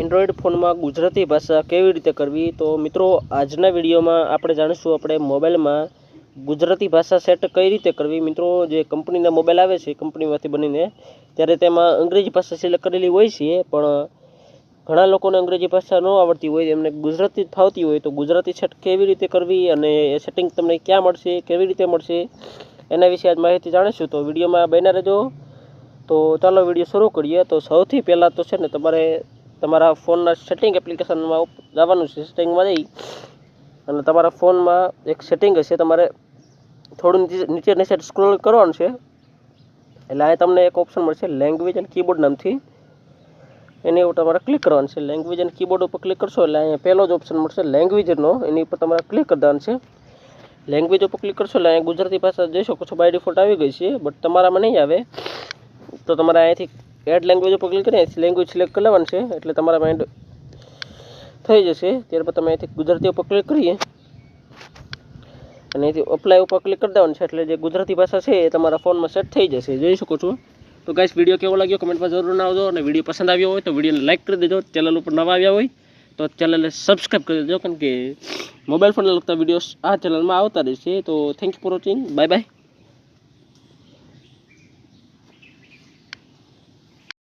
Android ફોનમાં ગુજરાતી ભાષા કેવી રીતે કરવી? તો મિત્રો, આજના વિડીયોમાં આપણે જાણીશું આપણે મોબાઈલમાં ગુજરાતી ભાષા સેટ કઈ રીતે કરવી? મિત્રો, જે કંપનીના મોબાઈલ આવે છે કંપનીમાંથી બનીને, ત્યારે તેમાં અંગ્રેજી ભાષા સિલેક્ટ કરેલી હોય છે, પણ ઘણા લોકોને અંગ્રેજી ભાષા ન આવડતી હોય, એમને ગુજરાતી ફાવતી હોય, તો ગુજરાતી સેટ કેવી રીતે કરવી અને એ સેટિંગ તમને ક્યાં મળશે, કેવી રીતે મળશે, એના વિશે આજ માહિતી જાણીશું. તો વિડીયોમાં બન્યા રહેજો. તો ચાલો વીડિયો શરૂ કરીએ. તો સૌથી પહેલાં તો છે ને, તમારે તમારા ફોનના સેટિંગ એપ્લિકેશનમાં જવાનું છે સેટિંગમાં જઈ. અને તમારા ફોનમાં એક સેટિંગ હશે, તમારે થોડું નીચે નીચે સ્ક્રોલ કરવાનું છે. એટલે અહીં તમને એક ઓપ્શન મળશે લેંગ્વેજ અને કીબોર્ડ નામથી. એની ઉપર તમારે ક્લિક કરવાનું છે. લેંગ્વેજ અને કીબોર્ડ ઉપર ક્લિક કરશો, એટલે અહીંયા પહેલો જ ઓપ્શન મળશે લેંગ્વેજનો એની ઉપર તમારે ક્લિક કરી દેવાનું છે. લેંગ્વેજ ઉપર ક્લિક કરશો, એટલે અહીંયા ગુજરાતી ભાષા જોઈ શકો છો બાય ડિફોલ્ટ આવી ગઈ છે બટ તમારામાં નહીં આવે. તો તમારે અહીંયાથી એડ લેંગ્વેજ ઉપર ક્લિક કરી અહીંયાથી લેંગ્વેજ સિલેક્ટ કરી લેવાનું છે, એટલે તમારા માઇન્ડ થઈ જશે. ત્યારબાદ તમે અહીંથી ગુજરાતી ઉપર ક્લિક કરીએ. અને અહીંથી અપ્લાય ઉપર ક્લિક કરી દેવાનું છે, એટલે જે ગુજરાતી ભાષા છે એ તમારા ફોનમાં સેટ થઈ જશે. જોઈ શકો છો? તો ગાઈસ વીડિયો કેવો લાગ્યો? કમેન્ટમાં જરૂર ના આવજો અને વીડિયો પસંદ આવ્યો હોય તો વિડીયોને લાઇક કરી દેજો. ચેનલ ઉપર નવા આવ્યા હોય તો ચેનલને સબસ્ક્રાઈબ કરી દેજો. કારણ કે મોબાઈલ ફોનને લગતા વિડીયોઝ આ ચેનલમાં આવતા રહેશે. તો thank you for watching bye bye